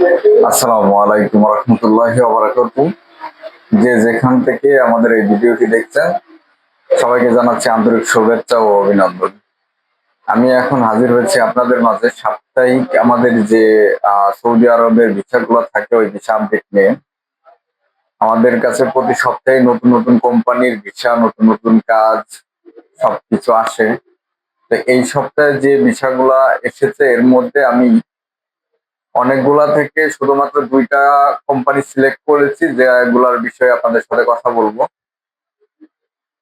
আসসালামু আলাইকুম রহমতুল্লাহ বারাকাতু যে যেখান থেকে আমাদের এই ভিডিওটি দেখছেন, সবাইকে জানাচ্ছি আন্তরিক শুভেচ্ছা ও অভিনন্দন। আমি এখন হাজির হয়েছি আপনাদের মাঝে সাপ্তাহিক আমাদের যে সৌদি আরবের ভিসাগুলো থাকে, ওই ভিসা আপডেট নিয়ে। আমাদের কাছে প্রতি সপ্তাহে নতুন নতুন কোম্পানির ভিসা, নতুন নতুন কাজ, সবকিছু আসে। তো এই সপ্তাহে যে ভিসাগুলা এসেছে, এর মধ্যে আমি অনেকগুলা থেকে শুধুমাত্র দুইটা কোম্পানি সিলেক্ট করেছি যেগুলার বিষয়ে আপনাদের সাথে কথা বলব।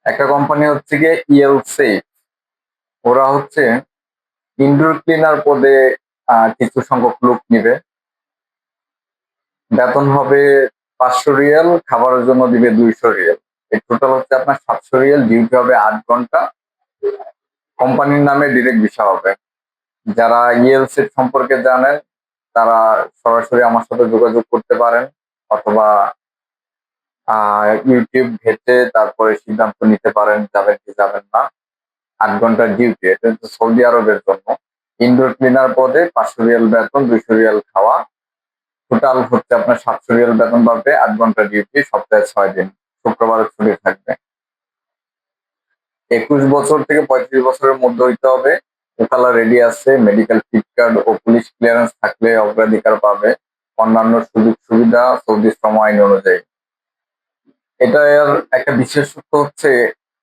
একটা কোম্পানি হচ্ছে গিয়ে ইএলসি ওরা হচ্ছে ইনডোর ক্লিনার পদে কিছু সংখ্যক লোক নিবে। বেতন হবে পাঁচশো রিয়েল, খাবারের জন্য দিবে দুইশো রিয়েল। এই টোটাল হচ্ছে আপনার সাতশো রিয়েল ডিউটি হবে আট ঘণ্টা। কোম্পানির নামে ডিরেক্ট ভিসা হবে। যারা ইএলসি সম্পর্কে জানেন তারা সরাসরি আমার সাথে যোগাযোগ করতে পারেন অথবা ইউটিউব ঘেটে তারপরে সিদ্ধান্ত নিতে পারেন যাবেন কি যাবেন না। আট ঘণ্টার ডিউটি এটা হচ্ছে সৌদি আরবের জন্য। ইনডোর ক্লিনার পদে পাঁচশো রিয়াল বেতন, দুইশো রিয়াল খাওয়া। টোটাল হচ্ছে আপনার সাতশো রিয়াল বেতন পাবে আট ঘণ্টা ডিউটি সপ্তাহে ছয় দিন। শুক্রবার ছুটি থাকবে। একুশ বছর থেকে পঁয়ত্রিশ বছরের মধ্যে হইতে হবে। ওকালা রেডি আছে মেডিকেল ফিট কার্ড ও পুলিশ ক্লিয়ারেন্স থাকলে অগ্রাধিকার পাবে। অন্যান্য সুযোগ সুবিধা সৌদি শ্রম আইন অনুযায়ী। এটা এর একটা বিশেষত্ব হচ্ছে,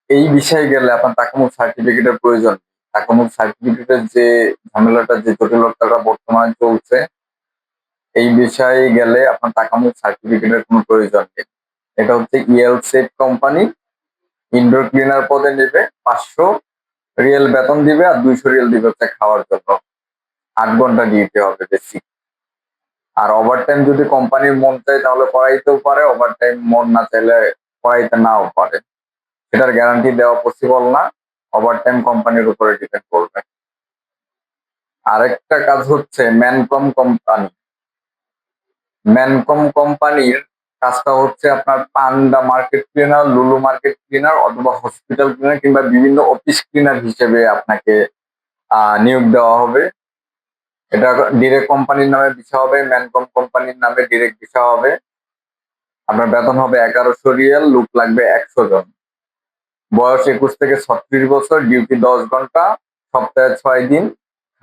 এই বিষয়ে গেলে আপনার তাকামুক সার্টিফিকেটের প্রয়োজন। তাকামুক সার্টিফিকেটের যে ঝামেলাটা, যে জটিলতাটা বর্তমানে চলছে, এই বিষয়ে গেলে আপনার তাকামুক সার্টিফিকেটের কোনো প্রয়োজন নেই। এটা হচ্ছে EL set company indoor cleaner পদে নেবে পাঁচশো রিয়েল বেতন দিবে আর দুইশো রিয়েল দিবে হচ্ছে খাওয়ার জন্য। আট ঘণ্টা ডিউটি হবে বেশি। আর ওভারটাইম যদি কোম্পানির মন চায় তাহলে করাইতেও পারে ওভারটাইম মন না চাইলে করাইতে নাও পারে। সেটার গ্যারান্টি দেওয়া পসিবল না ওভারটাইম কোম্পানির উপরে ডিপেন্ড করবে। আরেকটা কাজ হচ্ছে ম্যানকম কোম্পানি ম্যানকম কোম্পানির কাজটা হচ্ছে আপনার Panda market cleaner Lulu market cleaner অথবা হসপিটাল ক্লিনার কিংবা বিভিন্ন অফিস ক্লিনার হিসেবে আপনাকে নিয়োগ দেওয়া হবে। এটা ডিরেক্ট কোম্পানির নামে দিশা হবে ম্যানকম কোম্পানির নামে ডিরেক্ট দিশা হবে। আপনার বেতন হবে এগারোশো রিয়াল, লুক লাগবে একশো জন। বয়স একুশ থেকে ছত্রিশ বছর ডিউটি দশ ঘণ্টা, সপ্তাহে ছয় দিন,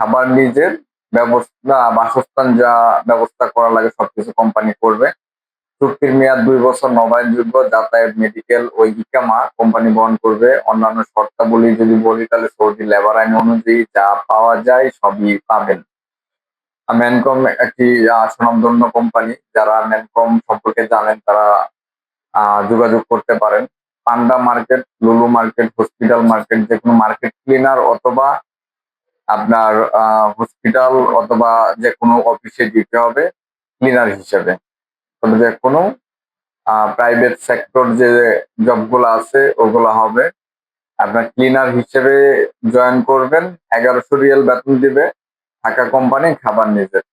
খাবার নিজের, ব্যবস্থা, বাসস্থান যা ব্যবস্থা করা লাগে সবকিছু কোম্পানি করবে। চুক্তির মেয়াদ দুই বছর নবায়নযোগ্য যাতায়াত মেডিকেল ও ইকামা কোম্পানি বহন করবে। অন্যান্য শর্তাবলী যদি বলি, তাহলে সৌদি লেবার আইন অনুযায়ী যা পাওয়া যায় সবই পাবেন। ম্যানকম একটি স্বনামধন্য কোম্পানি। যারা ম্যানকম সম্পর্কে জানেন, তারা যোগাযোগ করতে পারেন। Panda market, Lulu market, hospital market যে কোনো মার্কেট ক্লিনার অথবা আপনার হসপিটাল অথবা যে কোনো অফিসে দিতে হবে ক্লিনার হিসেবে। তবে যে কোনো প্রাইভেট সেক্টর যে জবগুলো আছে, ওগুলো হবে। আপনার ক্লিনার হিসেবে জয়েন করবেন, এগারোশো রিয়াল বেতন দিবে, ঢাকা কোম্পানি খাবার নিজের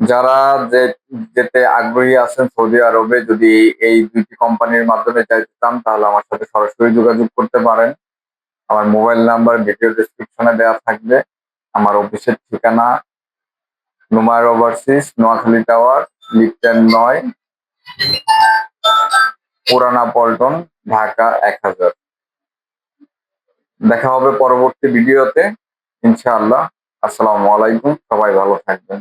যারা যে, যেতে আগ্রহী আছেন সৌদি আরবে, যদি এই দুইটি কোম্পানির মাধ্যমে যাইতে চান, তাহলে আমার সাথে সরাসরি যোগাযোগ করতে পারেন। আমার মোবাইল নাম্বার ভিডিও ডেসক্রিপশনে দেওয়া থাকবে। আমার অফিসের ঠিকানা নুমার ওভারসিস নোয়াখালী টাওয়ার লিফটেন নয়। পুরানা পল্টন, ঢাকা এক হাজার। দেখা হবে পরবর্তী ভিডিওতে। ইনশাআল্লাহ। আসসালামু আলাইকুম। সবাই ভালো থাকবেন।